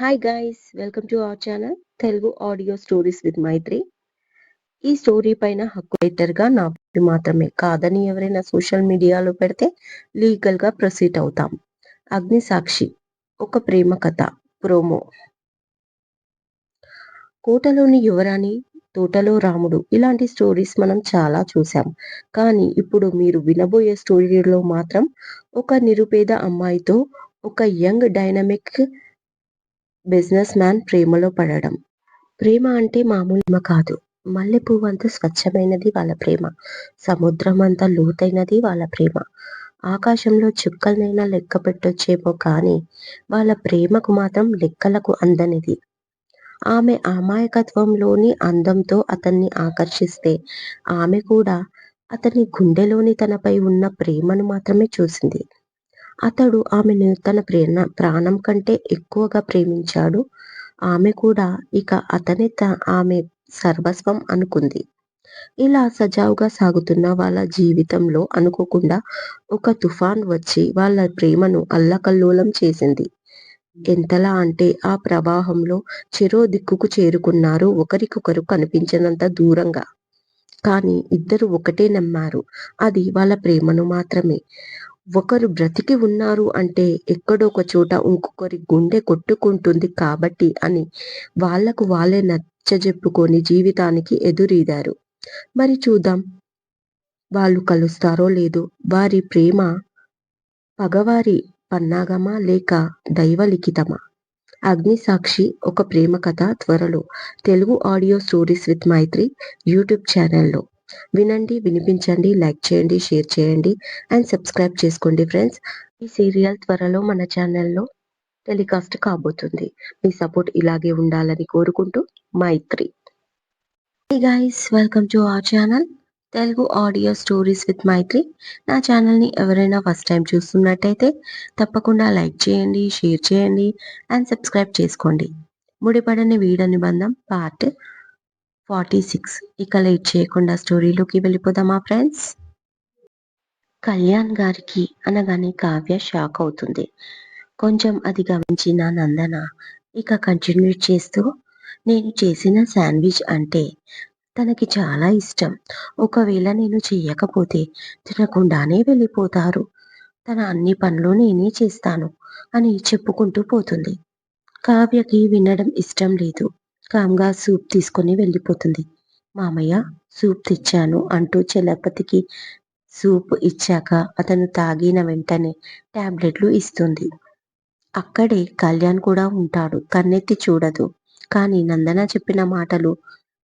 Hi guys welcome to our channel Telugu audio stories with Maithri ఈ story పైన హక్కు రైటర్గా నా పేరు మాత్రమే కాదని ఎవరైనా సోషల్ మీడియాలో పెడితే లీగల్గా ప్రొసీడ్ అవుతాం. అగ్ని సాక్షి ఒక ప్రేమ కథ ప్రోమో కోటలోని యువరాణి తోటలో రాముడు ఇలాంటి స్టోరీస్ మనం చాలా చూసాం కానీ ఇప్పుడు మీరు వినబోయే స్టోరీలో మాత్రం ఒక నిరుపేద అమ్మాయితో ఒక యంగ్ డైనమిక్ బిజినెస్ మ్యాన్ ప్రేమలో పడడం. ప్రేమ అంటే మామూలు కాదు. మల్లెపువ్వు అంత స్వచ్ఛమైనది వాళ్ళ ప్రేమ. సముద్రం అంత లోతైనది వాళ్ళ ప్రేమ. ఆకాశంలో చుక్కలనైనా లెక్క పెట్టొచ్చేమో కానీ వాళ్ళ ప్రేమకు మాత్రం లెక్కలకు అందనిది. ఆమె అమాయకత్వంలోని అందంతో అతన్ని ఆకర్షిస్తే ఆమె కూడా అతని గుండెలోని తనపై ఉన్న ప్రేమను మాత్రమే చూసింది. అతడు ఆమెను తన ప్రేమ ప్రాణం కంటే ఎక్కువగా ప్రేమించాడు. ఆమె కూడా ఇక అతనే ఆమె సర్వస్వం అనుకుంది. ఇలా సజావుగా సాగుతున్న వాళ్ళ జీవితంలో అనుకోకుండా ఒక తుఫాన్ వచ్చి వాళ్ళ ప్రేమను అల్లకల్లోలం చేసింది. ఎంతలా అంటే ఆ ప్రవాహంలో చెరో దిక్కుకు చేరుకున్నారు ఒకరికొకరు కనిపించినంత దూరంగా. కానీ ఇద్దరు ఒకటే నమ్మారు. అది వాళ్ళ ప్రేమను మాత్రమే. ఒకరు బ్రతికి ఉన్నారు అంటే ఎక్కడో ఒక చోట ఇంకొకరి గుండె కొట్టుకుంటుంది కాబట్టి అని వాళ్ళకు వాళ్ళే నచ్చజెప్పుకొని జీవితానికి ఎదురీదారు. మరి చూద్దాం. వాళ్ళు కలుస్తారో లేదో. వారి ప్రేమ పగవారి పన్నాగమా లేక దైవలిఖితమా? అగ్ని సాక్షి ఒక ప్రేమ కథ త్వరలో. Telugu audio stories with Maithri YouTube ఛానల్లో. వినండి వినిపించండి లైక్ చేయండి షేర్ చేయండి అండ్ సబ్స్క్రైబ్ చేసుకోండి ఫ్రెండ్స్. ఈ సీరియల్ త్వరలో మన ఛానల్లో టెలికాస్ట్ కాబోతుంది. మీ సపోర్ట్ ఇలాగే ఉండాలని కోరుకుంటూ Maithri. Guys welcome to our channel Telugu audio stories with Maithri నా ఛానల్ని ఎవరైనా ఫస్ట్ టైం చూస్తున్నట్టయితే తప్పకుండా లైక్ చేయండి షేర్ చేయండి అండ్ సబ్స్క్రైబ్ చేసుకోండి. ముడిపడని వీడ నిబంధం పార్ట్ ఫార్టీ సిక్స్. ఇక లేట్ చేయకుండా స్టోరీలోకి వెళ్ళిపోదామా ఫ్రెండ్స్? కళ్యాణ్ గారికి అనగానే కావ్య షాక్ అవుతుంది. కొంచెం అది గమనించిన నందన ఇక కంటిన్యూ చేస్తూ నేను చేసిన శాండ్విచ్ అంటే తనకి చాలా ఇష్టం. ఒకవేళ నేను చెయ్యకపోతే తినకుండానే వెళ్ళిపోతారు. తన అన్ని పనులు నేనే చేస్తాను అని చెప్పుకుంటూ పోతుంది. కావ్యకి వినడం ఇష్టం లేదు. కామ్గా సూప్ తీసుకొని వెళ్ళిపోతుంది. మామయ్య సూప్ తెచ్చాను అంటూ చలపతికి సూప్ ఇచ్చాక అతను తాగిన వెంటనే టాబ్లెట్లు ఇస్తుంది. అక్కడే కళ్యాణ్ కూడా ఉంటాడు. కన్నెత్తి చూడదు. కానీ నందన చెప్పిన మాటలు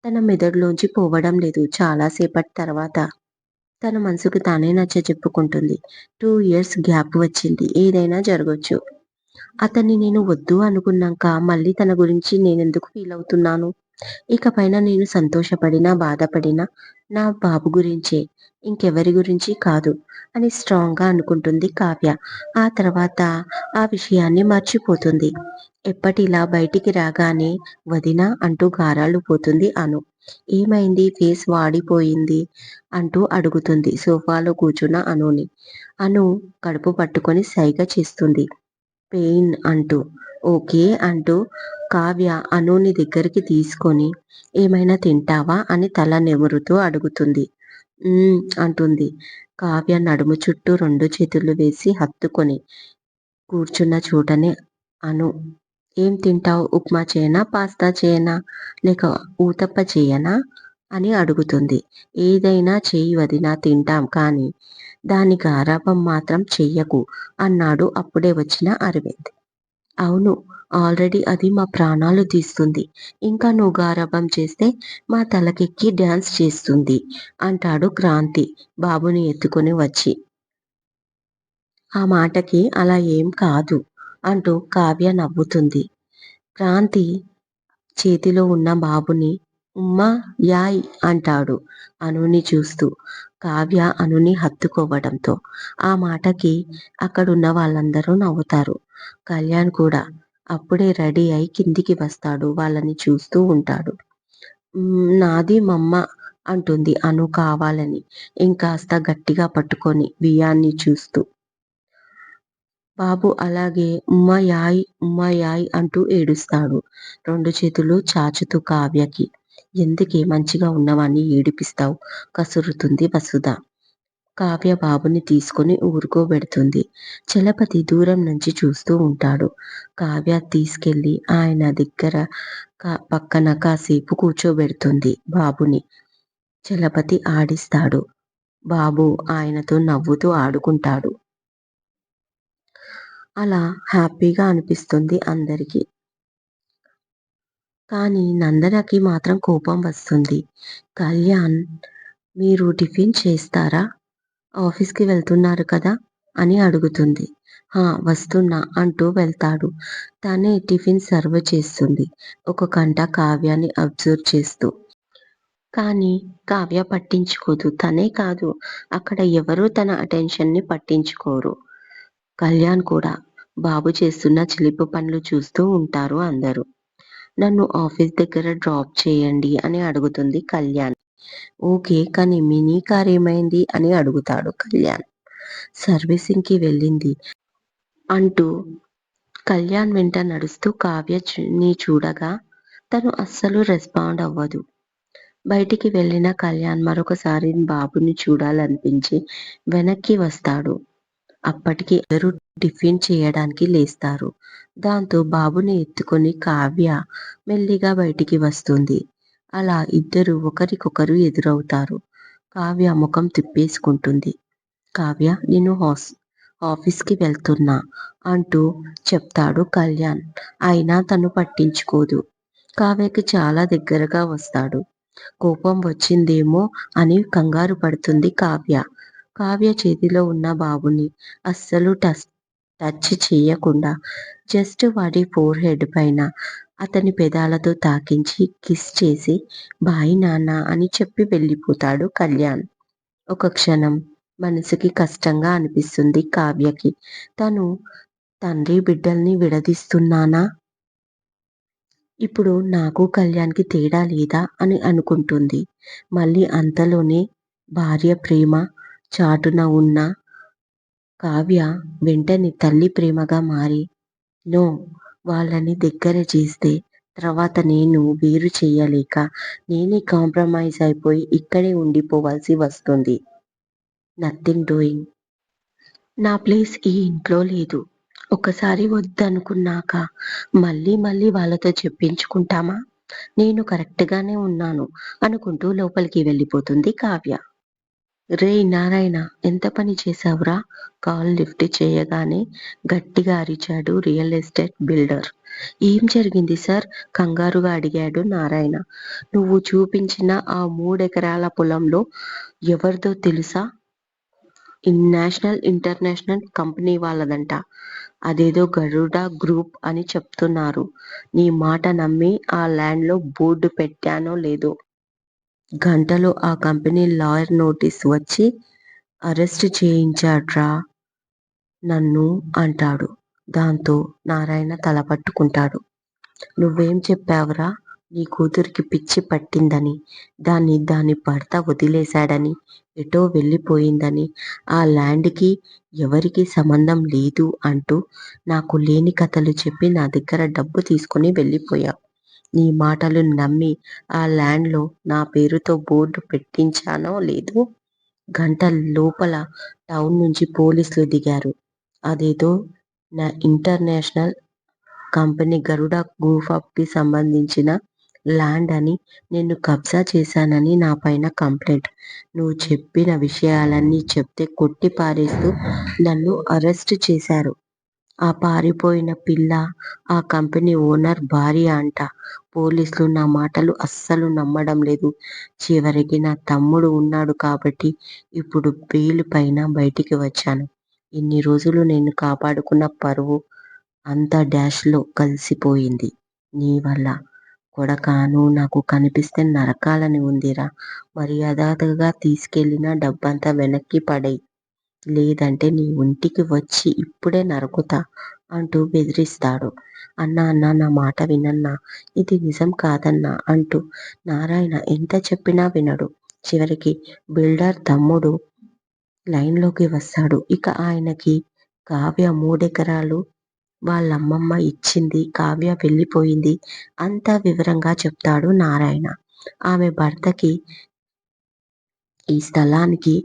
తన మెదడులోంచి పోవడం లేదు. చాలాసేపటి తర్వాత తన మనసుకు తానే నచ్చ చెప్పుకుంటుంది టూ ఇయర్స్ గ్యాప్ వచ్చింది. ఏదైనా జరగచ్చు. అతన్ని నేను వద్దు అనుకున్నాక మళ్ళీ తన గురించి నేనెందుకు ఫీల్ అవుతున్నాను? ఇకపైన నేను సంతోషపడినా బాధపడినా నా బాబు గురించే ఇంకెవరి గురించి కాదు అని స్ట్రాంగ్గా అనుకుంటుంది కావ్య. ఆ తర్వాత ఆ విషయాన్ని మర్చిపోతుంది. ఎప్పటిలా బయటికి రాగానే వదిన అంటూ గారాలు పోతుంది అను. ఏమైంది? ఫేస్ వాడిపోయింది అంటూ అడుగుతుంది. సోఫాలో కూర్చున్న అనుని. అను కడుపు పట్టుకొని సైగ చేస్తుంది. పెయిన్ అంటూ ఓకే అంటూ కావ్య అనుని దగ్గరికి తీసుకొని ఏమైనా తింటావా? అని తల నెమురుతూ అడుగుతుంది. అంటుంది. కావ్య నడుము చుట్టూ రెండు చేతులు వేసి హత్తుకొని కూర్చున్న చోటనే అను ఏం తింటావు? ఉప్మా చేయనా? పాస్తా చేయనా? లేక ఊతప్ప చేయనా? అని అడుగుతుంది. ఏదైనా చెయ్యి వదినా తింటాం కానీ దాని గారాభం మాత్రం చెయ్యకు అన్నాడు అప్పుడే వచ్చిన అరవింద్. అవును ఆల్రెడీ అది మా ప్రాణాలు తీస్తుంది. ఇంకా నువ్వు గారాభం చేస్తే మా తలకెక్కి డ్యాన్స్ చేస్తుంది అంటాడు క్రాంతి బాబుని ఎత్తుకొని వచ్చి. ఆ మాటకి అలా ఏం కాదు అంటూ కావ్య నవ్వుతుంది. క్రాంతి చేతిలో ఉన్న బాబుని ఉమ్మా యాయ్ అంటాడు అనుని చూస్తూ. కావ్య అనుని హత్తుకోవడంతో. ఆ మాటకి అక్కడున్న వాళ్ళందరూ నవ్వుతారు. కళ్యాణ్ కూడా అప్పుడే రెడీ అయి కిందికి వస్తాడు వాళ్ళని చూస్తూ ఉంటాడు. నాది మమ్మ అంటుంది అను కావాలని ఇంకాస్త గట్టిగా పట్టుకొని బియ్యాన్ని చూస్తూ. బాబు అలాగే ఉమ్మయాయ్ ఉమ్మయాయ్ అంటూ ఏడుస్తాడు. రెండు చేతులు చాచుతూ కావ్యకి. ఎందుకే మంచిగా ఉన్నవాణ్ణి ఏడిపిస్తావు కసురుతుంది వసుధ. కావ్య బాబుని తీసుకుని ఊరుకోబెడుతుంది. చలపతి దూరం నుంచి చూస్తూ ఉంటాడు. కావ్య తీసుకెళ్ళి ఆయన దగ్గర పక్కన కాసేపు కూర్చోబెడుతుంది బాబుని. చలపతి ఆడిస్తాడు. బాబు ఆయనతో నవ్వుతూ ఆడుకుంటాడు. అలా హ్యాపీగా అనిపిస్తుంది అందరికీ. కానీ నందనకి మాత్రం కోపం వస్తుంది. కళ్యాణ్ మీరు టిఫిన్ చేస్తారా? ఆఫీస్కి వెళ్తున్నారు కదా అని అడుగుతుంది. హా వస్తున్నా అంటూ వెళ్తాడు. తనే టిఫిన్ సర్వ్ చేస్తుంది. ఒక కంట కావ్యాన్ని అబ్జర్వ్ చేస్తూ. కానీ కావ్య పట్టించుకోదు. తనే కాదు అక్కడ ఎవరూ తన అటెన్షన్ని పట్టించుకోరు. కళ్యాణ్ కూడా. బాబు చేస్తున్న చిలిపి పనులు చూస్తూ ఉంటారు అందరూ. నన్ను ఆఫీస్ దగ్గర డ్రాప్ చేయండి అని అడుగుతుంది కళ్యాణ్. ఓకే కానీ మినీ కార్ ఏమైంది అని అడుగుతాడు కళ్యాణ్. సర్వీసింగ్కి వెళ్ళింది అంటూ కళ్యాణ్ వెంట నడుస్తూ కావ్యని చూడగా తను అస్సలు రెస్పాండ్ అవ్వదు. బయటికి వెళ్ళిన కళ్యాణ్ మరొకసారి బాబుని చూడాలనిపించి వెనక్కి వస్తాడు. అప్పటికి అందరూ టిఫిన్ చేయడానికి లేస్తారు. దాంతో బాబుని ఎత్తుకొని కావ్య మెల్లిగా బయటికి వస్తుంది. అలా ఇద్దరు ఒకరికొకరు ఎదురవుతారు. కావ్య ముఖం తిప్పేసుకుంటుంది. కావ్య నేను హాస్ ఆఫీస్కి వెళ్తున్నా అంటూ చెప్తాడు కళ్యాణ్. అయినా తను పట్టించుకోదు. కావ్యకి చాలా దగ్గరగా వస్తాడు. కోపం వచ్చిందేమో అని కంగారు పడుతుంది కావ్య. కావ్య చేతిలో ఉన్న బాబుని అస్సలు టచ్ టచ్ చేయకుండా జస్ట్ వాడి ఫోర్ హెడ్ పైన అతని పెదాలతో తాకించి కిస్ చేసి బాయ్ నాన్న అని చెప్పి వెళ్ళిపోతాడు కళ్యాణ్. ఒక క్షణం మనసుకి కష్టంగా అనిపిస్తుంది కావ్యకి. తను తండ్రి బిడ్డల్ని విడదీస్తున్నానా? ఇప్పుడు నాకు కళ్యాణ్కి తేడా లేదా అని అనుకుంటుంది. మళ్ళీ అంతలోనే భార్య ప్రేమ చాటున ఉన్న కావ్య వెంటనే తల్లి ప్రేమగా మారి నో వాళ్ళని దగ్గర చేస్తే తర్వాత నేను వేరు చేయలేక నేనే కాంప్రమైజ్ అయిపోయి ఇక్కడే ఉండిపోవాల్సి వస్తుంది. Nothing doing. నా ప్లేస్ ఈ ఇంట్లో లేదు. ఒకసారి వద్దనుకున్నాక మళ్ళీ మళ్ళీ వాళ్ళతో చెప్పించుకుంటామా? నేను కరెక్ట్గానే ఉన్నాను అనుకుంటూ లోపలికి వెళ్ళిపోతుంది కావ్య. రేయ్ నారాయణ ఎంత పని చేశావురా? కాల్ లిఫ్ట్ చేయగానే గట్టిగా అరిచాడు రియల్ ఎస్టేట్ బిల్డర్. ఏం జరిగింది సార్? కంగారుగా అడిగాడు నారాయణ. నువ్వు చూపించిన ఆ మూడెకరాల పొలంలో ఎవరిదో తెలుసా? నేషనల్ ఇంటర్నేషనల్ కంపెనీ వాళ్ళదంట. అదేదో గరుడ గ్రూప్ అని చెప్తున్నారు. నీ మాట నమ్మి ఆ ల్యాండ్లో బోర్డు పెట్టానో లేదో. గంటలో ఆ కంపెనీ లాయర్ నోటీస్ వచ్చి అరెస్ట్ చేయించాడ్రా నన్ను అంటాడు. దాంతో నారాయణ తల పట్టుకుంటాడు. నువ్వేం చెప్పావురా? నీ కూతురికి పిచ్చి పట్టిందని, దాన్ని దాని భర్త వదిలేశాడని, ఎటో వెళ్ళిపోయిందని, ఆ ల్యాండ్కి ఎవరికి సంబంధం లేదు అంటూ నాకు లేని కథలు చెప్పి నా దగ్గర డబ్బు తీసుకుని వెళ్ళిపోయావు నీ మాటలు నమ్మి ఆ ల్యాండ్లో నా పేరుతో బోర్డు పెట్టించానో లేదో. గంట లోపల టౌన్ నుంచి పోలీసులు దిగారు. అదేదో నా ఇంటర్నేషనల్ కంపెనీ గరుడ గ్రూప్కి సంబంధించిన ల్యాండ్ అని, నేను కబ్జా చేశానని నా పైన కంప్లైంట్. నువ్వు చెప్పిన విషయాలన్నీ చెప్తే కొట్టి పారేస్తూ నన్ను అరెస్ట్ చేశారు. ఆ పారిపోయిన పిల్ల ఆ కంపెనీ ఓనర్ భార్య అంట. పోలీసులు నా మాటలు అస్సలు నమ్మడం లేదు. చివరికి నా తమ్ముడు ఉన్నాడు కాబట్టి ఇప్పుడు బెయిల్ పైన బయటికి వచ్చాను. ఇన్ని రోజులు నేను కాపాడుకున్న పరువు అంతా డాష్లో కలిసిపోయింది నీ వల్ల. కొడకాను నాకు కనిపిస్తే నరకాలని ఉందిరా. మర్యాదగా తీసుకెళ్ళిన డబ్బంతా వెనక్కి పడే లేదంటే నీ ఒంటికి వచ్చి ఇప్పుడే నరుకుతా అంటూ బెదిరిస్తాడు. అన్నా అన్నా నా మాట వినన్నా. ఇది నిజం కాదన్నా అంటూ నారాయణ ఎంత చెప్పినా వినడు. చివరికి బిల్డర్ తమ్ముడు లైన్లోకి వస్తాడు. ఇక ఆయనకి కావ్య మూడెకరాలు వాళ్ళమ్మమ్మ ఇచ్చింది కావ్య వెళ్ళిపోయింది అంతా వివరంగా చెప్తాడు నారాయణ ఆమె భర్తకి ఈ స్థలానికి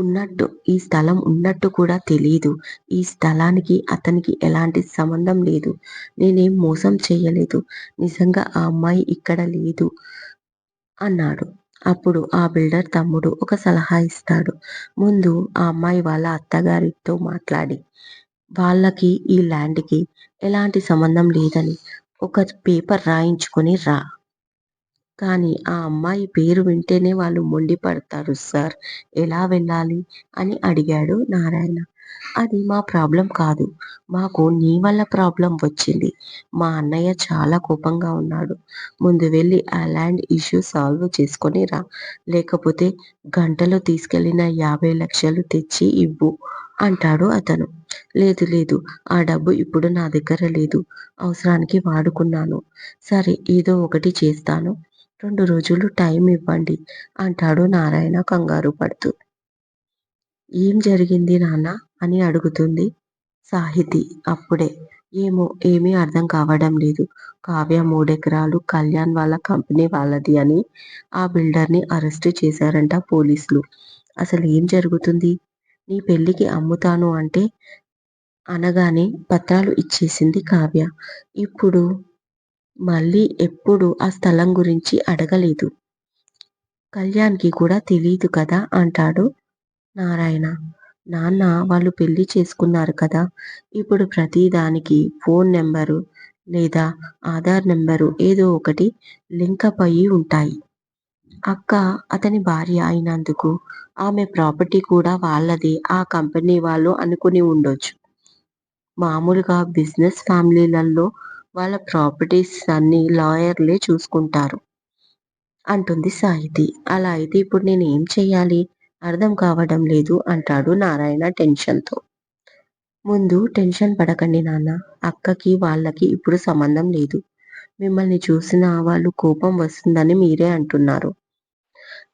ఉన్నట్టు ఈ స్థలం ఉన్నట్టు కూడా తెలియదు ఈ స్థలానికి అతనికి ఎలాంటి సంబంధం లేదు. నేనేం మోసం చేయలేదు. నిజంగా ఆ అమ్మాయి ఇక్కడ లేదు అన్నాడు. అప్పుడు ఆ బిల్డర్ తమ్ముడు ఒక సలహా ఇస్తాడు. ముందు ఆ అమ్మాయి వాళ్ళ అత్తగారితో మాట్లాడి. వాళ్ళకి ఈ ల్యాండ్కి ఎలాంటి సంబంధం లేదని ఒక పేపర్ రాయించుకొని రా. కానీ ఆ అమ్మాయి పేరు వింటేనే వాళ్ళు మొండిపడతారు సార్ ఎలా వెళ్ళాలి? అని అడిగాడు నారాయణ. అది మా ప్రాబ్లం కాదు. మాకు నీ వల్ల ప్రాబ్లం వచ్చింది. మా అన్నయ్య చాలా కోపంగా ఉన్నాడు. ముందు వెళ్ళి ఆ ల్యాండ్ ఇష్యూ సాల్వ్ చేసుకొని రా. లేకపోతే గంటలో తీసుకెళ్ళిన యాభై లక్షలు తెచ్చి ఇవ్వు అంటాడు అతను. లేదు లేదు. ఆ డబ్బు ఇప్పుడు నా దగ్గర లేదు. అవసరానికి వాడుకున్నాను. సరే ఏదో ఒకటి చేస్తాను. రెండు రోజులు టైం ఇవ్వండి అంటాడు నారాయణ కంగారు పడుతూ. ఏం జరిగింది నాన్న? అని అడుగుతుంది సాహితి అప్పుడే. ఏమో ఏమీ అర్థం కావడం లేదు. కావ్య మూడెకరాలు కళ్యాణ్ వాళ్ళ కంపెనీ వాళ్ళది అని ఆ బిల్డర్ని అరెస్ట్ చేశారంట పోలీసులు. అసలు ఏం జరుగుతుంది? నీ పెళ్ళికి అమ్ముతాను అంటే అనగానే పత్రాలు ఇచ్చేసింది కావ్య. ఇప్పుడు మళ్ళీ ఎప్పుడు ఆ స్థలం గురించి అడగలేదు. కళ్యాణ్కి కూడా తెలియదు కదా అంటాడు నారాయణ. నాన్న వాళ్ళు పెళ్ళి చేసుకున్నారు కదా. ఇప్పుడు ప్రతి దానికి ఫోన్ నెంబరు లేదా ఆధార్ నెంబరు ఏదో ఒకటి లింకప్ అయ్యి ఉంటాయి. అక్క అతని భార్య అయినందుకు ఆమె ప్రాపర్టీ కూడా వాళ్ళదే. ఆ కంపెనీ వాళ్ళు అనుకుని ఉండొచ్చు. మామూలుగా బిజినెస్ ఫ్యామిలీలలో వాళ్ళ ప్రాపర్టీస్ అన్ని లాయర్లే చూసుకుంటారు. అంటుంది సాహితి. అలా అయితే ఇప్పుడు నేను ఏం చెయ్యాలి అర్థం కావడం లేదు అంటాడు నారాయణ టెన్షన్తో. ముందు టెన్షన్ పడకండి నాన్న. అక్కకి వాళ్ళకి ఇప్పుడు సంబంధం లేదు. మిమ్మల్ని చూసిన వాళ్ళు కోపం వస్తుందని మీరే అంటున్నారు.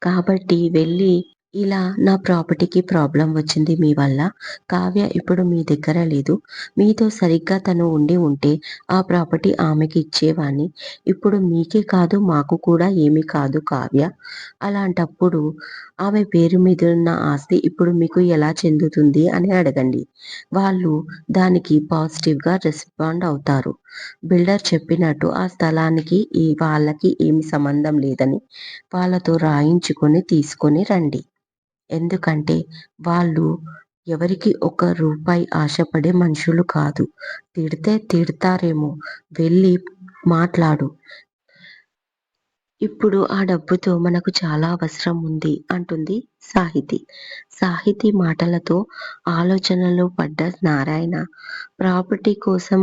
కాబట్టి వెళ్ళి ఇలా నా ప్రాపర్టీకి ప్రాబ్లం వచ్చింది మీ వల్ల. కావ్య ఇప్పుడు మీ దగ్గర లేదు. మీతో సరిగ్గా తను ఉండి ఉంటే ఆ ప్రాపర్టీ ఆమెకి ఇచ్చేవాణ్ణి. ఇప్పుడు మీకే కాదు మాకు కూడా ఏమీ కాదు కావ్య. అలాంటప్పుడు ఆమె పేరు మీద ఉన్న ఆస్తి ఇప్పుడు మీకు ఎలా చెందుతుంది అని అడగండి. వాళ్ళు దానికి పాజిటివ్గా రెస్పాండ్ అవుతారు. బిల్డర్ చెప్పినట్టు ఆ స్థలానికి ఈ వాళ్ళకి ఏమి సంబంధం లేదని వాళ్ళతో రాయించుకొని తీసుకొని రండి. ఎందుకంటే వాళ్ళు ఎవరికి ఒక రూపాయి ఆశపడే మనుషులు కాదు. తిడితే తిడతారేమో వెళ్ళి మాట్లాడు. ఇప్పుడు ఆ డబ్బుతో మనకు చాలా అవసరం ఉంది అంటుంది సాహితి. సాహితి మాటలతో ఆలోచనలో పడ్డ నారాయణ ప్రాపర్టీ కోసం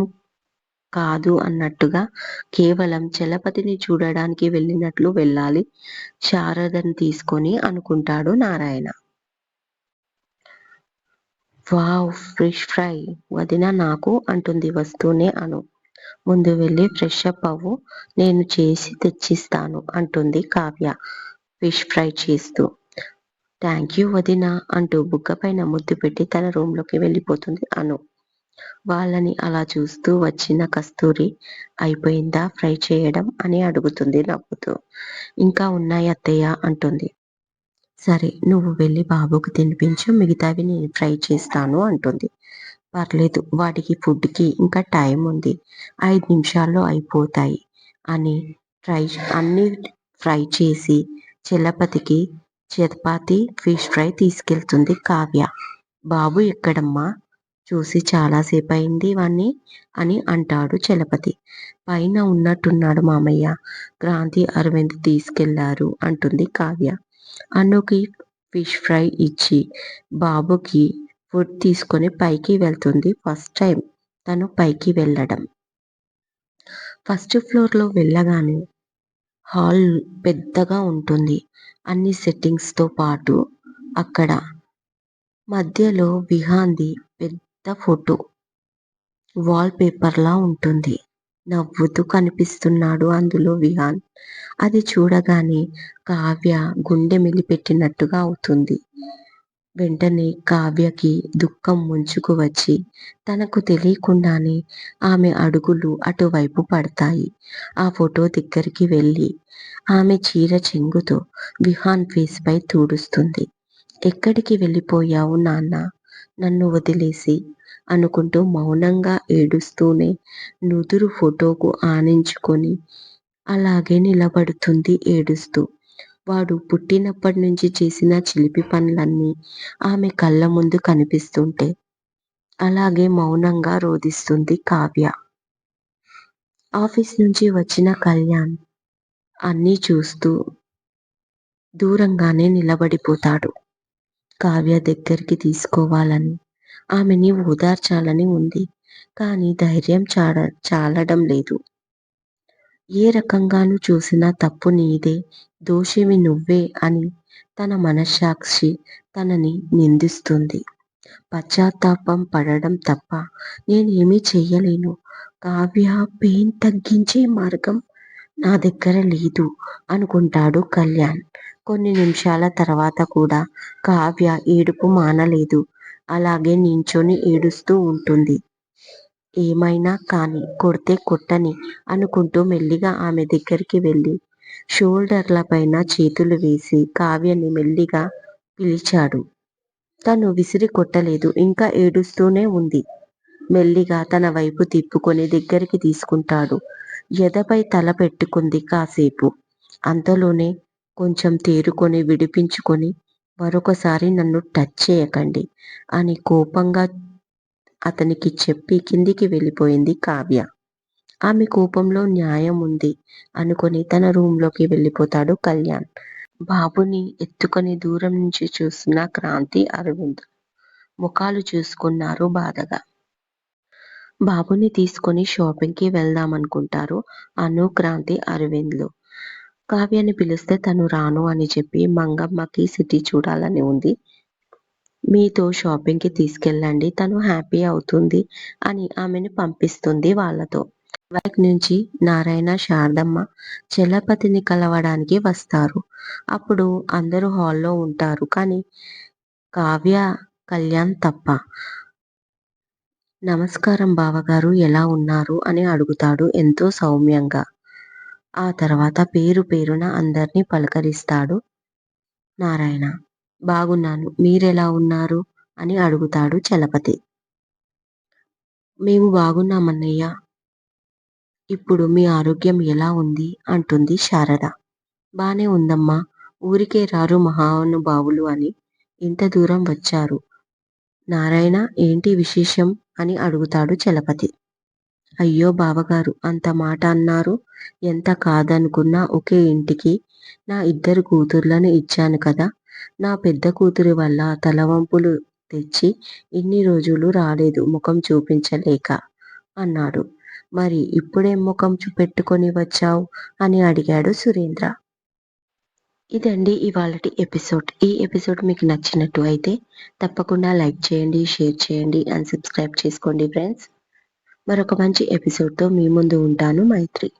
కాదు అన్నట్టుగా కేవలం చలపతిని చూడడానికి వెళ్ళినట్లు వెళ్ళాలి శారదను తీసుకొని అనుకుంటాడు నారాయణ. వావ్ ఫ్రెష్ ఫ్రై వదిన నాకు అంటుంది వస్తూనే అను. ముందు వెళ్ళి ఫ్రెష్ అప్ అవ్వు. నేను చేసి తెచ్చిస్తాను అంటుంది కావ్య. ఫిష్ ఫ్రై చేస్తూ. థ్యాంక్ యూ వదిన అంటూ బుగ్గపైన ముద్దు పెట్టి తన రూమ్లోకి వెళ్ళిపోతుంది అను. వాళ్ళని అలా చూస్తూ వచ్చిన కస్తూరి అయిపోయిందా ఫ్రై చేయడం అని అడుగుతుంది నవ్వుతూ. ఇంకా ఉన్నాయి అత్తయ్య అంటుంది. సరే నువ్వు వెళ్ళి బాబుకు తినిపించు మిగతావి నేను ఫ్రై చేస్తాను అంటుంది. పర్లేదు వాటికి ఫుడ్కి ఇంకా టైం ఉంది. ఐదు నిమిషాల్లో అయిపోతాయి అని ఫ్రై అన్నీ ఫ్రై చేసి చలపతికి చపాతి ఫిష్ ఫ్రై తీసుకెళ్తుంది కావ్య. బాబు ఎక్కడమ్మా? చూసి చాలాసేపు అయింది వాణ్ణి అని అంటాడు చలపతి. పైన ఉన్నట్టున్నాడు మామయ్య క్రాంతి అరవింద్ తీసుకెళ్ళారు అంటుంది కావ్య. అనుకి ఫిష్ ఫ్రై ఇచ్చి బాబుకి ఫుడ్ తీసుకొని పైకి వెళ్తుంది ఫస్ట్ టైం. తను పైకి వెళ్ళడం. ఫస్ట్ ఫ్లోర్లో వెళ్ళగానే హాల్ పెద్దగా ఉంటుంది. అన్ని సెట్టింగ్స్తో పాటు అక్కడ మధ్యలో విహాంది పెద్ద ఫోటో. వాల్ పేపర్లా ఉంటుంది. నవ్వుతూ కనిపిస్తున్నాడు అందులో విహాన్. అది చూడగానే కావ్య గుండె మిలిపెట్టినట్టుగా అవుతుంది. వెంటనే కావ్యకి దుఃఖం ముంచుకు వచ్చి తనకు తెలియకుండానే ఆమె అడుగులు అటువైపు పడతాయి. ఆ ఫోటో దగ్గరికి వెళ్ళి ఆమె చీర చెంగుతో విహాన్ ఫేస్ పై తూడుస్తుంది. ఎక్కడికి వెళ్ళిపోయావు నాన్న? నన్ను వదిలేసి అనుకుంటూ మౌనంగా ఏడుస్తూనే నుదురు ఫోటోకు ఆనించుకొని అలాగే నిలబడుతుంది ఏడుస్తూ. వాడు పుట్టినప్పటి నుంచి చేసిన చిలిపి పనులన్నీ ఆమె కళ్ళ ముందు కనిపిస్తుంటే అలాగే మౌనంగా రోధిస్తుంది కావ్య. ఆఫీస్ నుంచి వచ్చిన కళ్యాణ్ అన్నీ చూస్తూ దూరంగానే నిలబడిపోతాడు. కావ్య దగ్గరికి తీసుకోవాలని ఆమెని ఓదార్చాలని ఉంది కానీ ధైర్యం చాడ చాలడం లేదు. ఏ రకంగానూ చూసినా తప్పు నీదే దోషివి నువ్వే అని తన మనస్సాక్షి తనని నిందిస్తుంది. పశ్చాత్తాపం పడడం తప్ప నేనేమీ చెయ్యలేను. కావ్య పెయిన్ తగ్గించే మార్గం నా దగ్గర లేదు అనుకుంటాడు కళ్యాణ్. కొన్ని నిమిషాల తర్వాత కూడా కావ్య ఏడుపు మానలేదు. అలాగే నించొని ఏడుస్తూ ఉంటుంది. ఏమైనా కానీ కొడితే కొట్టని అనుకుంటూ మెల్లిగా ఆమె దగ్గరికి వెళ్ళి షోల్డర్ల పైన చేతులు వేసి కావ్యని మెల్లిగా పిలిచాడు. తను విసిరి కొట్టలేదు ఇంకా ఏడుస్తూనే ఉంది. మెల్లిగా తన వైపు తిప్పుకొని దగ్గరికి తీసుకుంటాడు. ఎదపై తల పెట్టుకుంది కాసేపు. అంతలోనే కొంచెం తేరుకొని విడిపించుకొని మరొకసారి నన్ను టచ్ చేయకండి అని కోపంగా అతనికి చెప్పి కిందికి వెళ్ళిపోయింది కావ్య. ఆమె కోపంలో న్యాయం ఉంది అనుకొని తన రూంలోకి వెళ్ళిపోతాడు కళ్యాణ్. బాబుని ఎత్తుకొని దూరం నుంచి చూస్తున్న క్రాంతి అరవింద్. ముఖాలు చూసుకున్నారు బాధగా. బాబుని తీసుకొని షాపింగ్కి వెళ్దామనుకుంటారు అను క్రాంతి అరవింద్లు. కావ్యని పిలిస్తే తను రాను అని చెప్పి మంగమ్మకి సిటీ చూడాలని ఉంది. మీతో షాపింగ్కి తీసుకెళ్ళండి. తను హ్యాపీ అవుతుంది అని ఆమెను పంపిస్తుంది వాళ్ళతో. వైక్ నుంచి నారాయణ శారదమ్మ చలపతిని కలవడానికి వస్తారు. అప్పుడు అందరూ హాల్లో ఉంటారు. కానీ కావ్య కళ్యాణ్ తప్ప. నమస్కారం బావగారు ఎలా ఉన్నారు? అని అడుగుతాడు ఎంతో సౌమ్యంగా. ఆ తర్వాత పేరు పేరున అందరినీ పలకరిస్తాడు నారాయణ. బాగున్నాను. మీరెలా ఉన్నారు? అని అడుగుతాడు చలపతి. మేము బాగున్నామన్నయ్య ఇప్పుడు మీ ఆరోగ్యం ఎలా ఉంది? అంటుంది శారద. బానే ఉందమ్మా. ఊరికే రారు మహానుభావులు అని ఇంత దూరం వచ్చారు. నారాయణ ఏంటి విశేషం? అని అడుగుతాడు చలపతి. అయ్యో బావగారు అంత మాట అన్నారు. ఎంత కాదనుకున్నా ఒకే ఇంటికి నా ఇద్దరు కూతుర్లను ఇచ్చాను కదా. నా పెద్ద కూతురి వల్ల తలవంపులు తెచ్చి ఇన్ని రోజులు రాలేదు ముఖం చూపించలేక అన్నాడు. మరి ఇప్పుడేం ముఖం పెట్టుకొని వచ్చావు? అని అడిగాడు సురేంద్ర. ఇదండి ఇవాళటి ఎపిసోడ్. ఈ ఎపిసోడ్ మీకు నచ్చినట్టు అయితే తప్పకుండా లైక్ చేయండి షేర్ చేయండి అండ్ సబ్స్క్రైబ్ చేసుకోండి ఫ్రెండ్స్. మరొక మంచి ఎపిసోడ్తో మీ ముందు ఉంటాను మైత్రి.